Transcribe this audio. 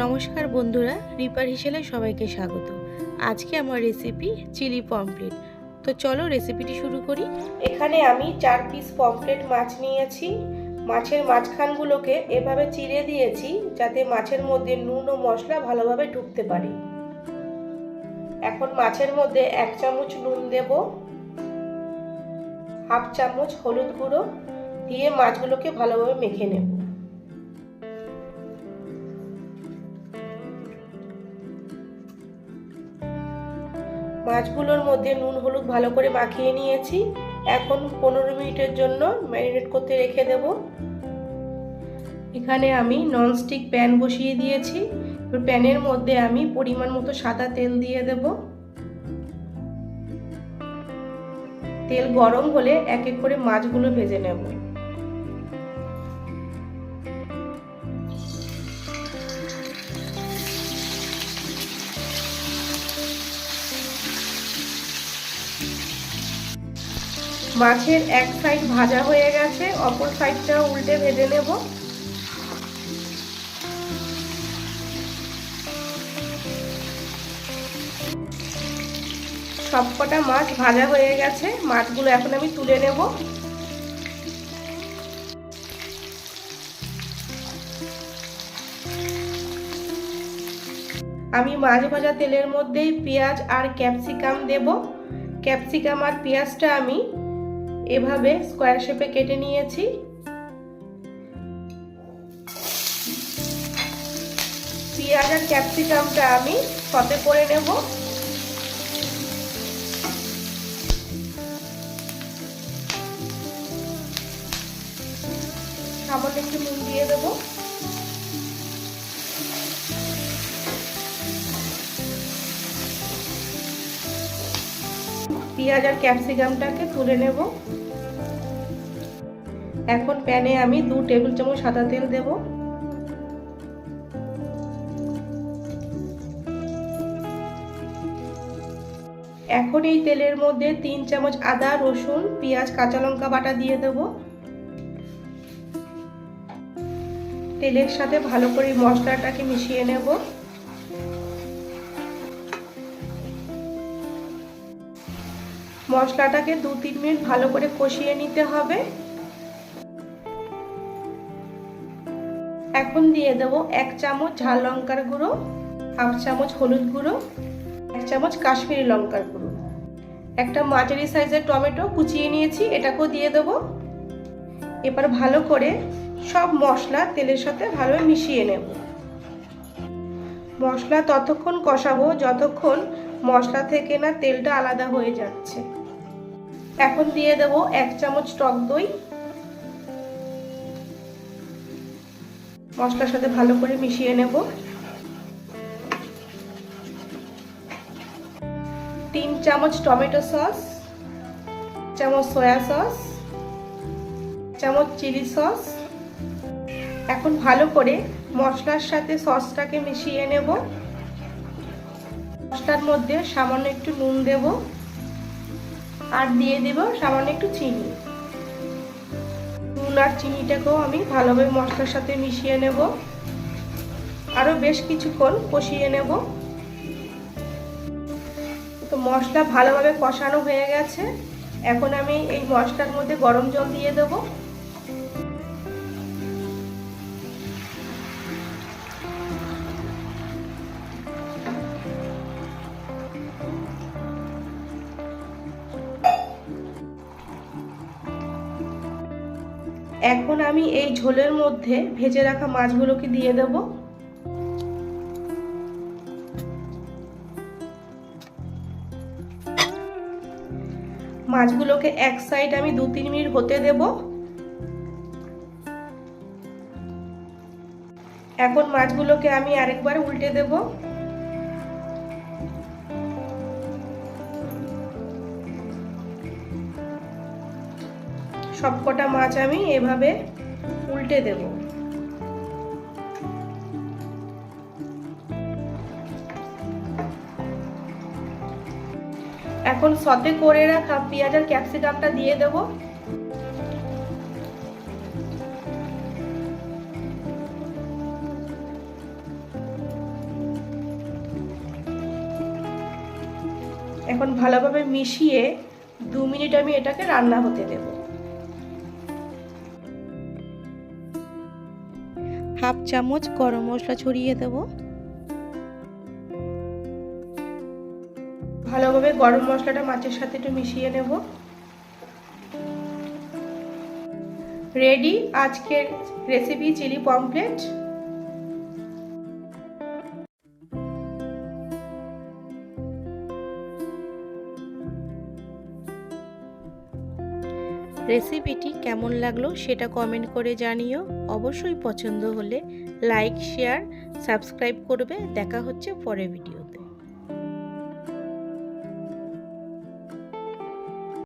নমস্কার বন্ধুরা, রিপার হিসেলে সবাইকে স্বাগত। আজকে আমার রেসিপি চিলি পমফ্লেট তো চলো রেসিপিটি শুরু করি। এখানে আমি চার পিস পমফ্লেট মাছ নিয়েছি। মাছের মাঝখানগুলোকে এভাবে চিড়ে দিয়েছি যাতে মাছের মধ্যে নুন ও মশলা ভালোভাবে ঢুকতে পারে। এখন মাছের মধ্যে এক চামচ নুন দেব, হাফ চামচ হলুদ গুঁড়ো দিয়ে মাছগুলোকে ভালোভাবে মেখে নেব। মাছগুলোর মধ্যে নুন, হলুদ ভালো করে মাখিয়ে নিয়েছি। এখন পনেরো মিনিটের জন্য ম্যারিনেট করতে রেখে দেব। এখানে আমি ননস্টিক প্যান বসিয়ে দিয়েছি। প্যানের মধ্যে আমি পরিমাণ মতো সাদা তেল দিয়ে দেব। তেল গরম হলে এক এক করে মাছগুলো ভেজে নেব। মাছের এক সাইড ভাজা হয়ে গেছে, অপর সাইডটা উল্টে ভেজে নেব। সবকটা মাছ ভাজা হয়ে গেছে, মাছগুলো এখন আমি তুলে নেব। আমি মাছ ভাজা তেলের মধ্যেই পেঁয়াজ আর ক্যাপসিকাম দেব। ক্যাপসিকাম আর পেঁয়াজটা আমি এভাবে স্কোয়ার শেপে কেটে নিয়েছি। পেঁয়াজ আর ক্যাপসিকামটা আমি সতে করে নেব। সামান্য একটু নুন দিয়ে দেবো। পেঁয়াজ আর ক্যাপসিকামটাকে তুলে নেব। এখন প্যানে আমি দু টেবিল চামচ সাদা তেল দেব। এখন এই তেলের মধ্যে তিন চামচ আদা, রসুন, পেঁয়াজ, কাঁচা লঙ্কা বাটা দিয়ে দেব। তেলের সাথে ভালো করে মশলাটাকে মিশিয়ে নেব। মশলাটাকে দু তিন মিনিট ভালো করে কষিয়ে নিতে হবে। এখন দিয়ে দেবো এক চামচ ঝাল লঙ্কার গুঁড়ো, হাফ চামচ হলুদ গুঁড়ো, এক চামচ কাশ্মীরি লঙ্কার গুঁড়ো। একটা মাঝারি সাইজের টমেটো কুচিয়ে নিয়েছি, এটাকেও দিয়ে দেবো। এবার ভালো করে সব মশলা তেলের সাথে ভালোভাবে মিশিয়ে নেব। মশলা ততক্ষণ কষাবো, যতক্ষণ মশলা থেকে না তেলটা আলাদা হয়ে যাচ্ছে। এখন দিয়ে দেব এক চামচ টক দই। মশলার সাথে ভালো করে মিশিয়ে নেব। তিন চামচ টমেটো সস চামচ সয়া সস চামচ চিলি সস। এখন ভালো করে মশলার সাথে সসটাকে মিশিয়ে নেব। মশলার মধ্যে সামান্য একটু নুন দেব। আর দিয়ে দেব সামান্য একটু চিনি। নুন আর চিনিটাকেও আমি ভালোভাবে মশলার সাথে মিশিয়ে নেব। আরও বেশ কিছুক্ষণ কষিয়ে নেব। তো মশলা ভালোভাবে কষানো হয়ে গেছে। এখন আমি এই মশলার মধ্যে গরম জল দিয়ে দেবো। এখন আমি এই ঝোলের মধ্যে ভেজে রাখা মাছগুলোকে দিয়ে দেব। মাছগুলোকে এক সাইড আমি দু তিন মিনিট হতে দেব। এখন মাছগুলোকে আমি আরেকবার উল্টে দেবো। সবকটা মাছ আমি এভাবে উল্টে দেব। এখন সতে করে রাখা পেঁয়াজ আর ক্যাপসিকামটা দিয়ে দেবো। এখন ভালোভাবে মিশিয়ে দু মিনিট আমি এটাকে রান্না হতে দেবো। হাফ চামচ গরম মশলা ছড়িয়ে দেব। ভালোভাবে গরম মশলাটা মাছের সাথে একটু মিশিয়ে নেব। রেডি আজকের রেসিপি চিলি পমপ্লেট রেসিপিটি কেমন লাগল সেটা কমেন্ট করে জানিও। অবশ্যই পছন্দ হলে লাইক শেয়ার সাবস্ক্রাইব করবে। দেখা হচ্ছে পরের ভিডিও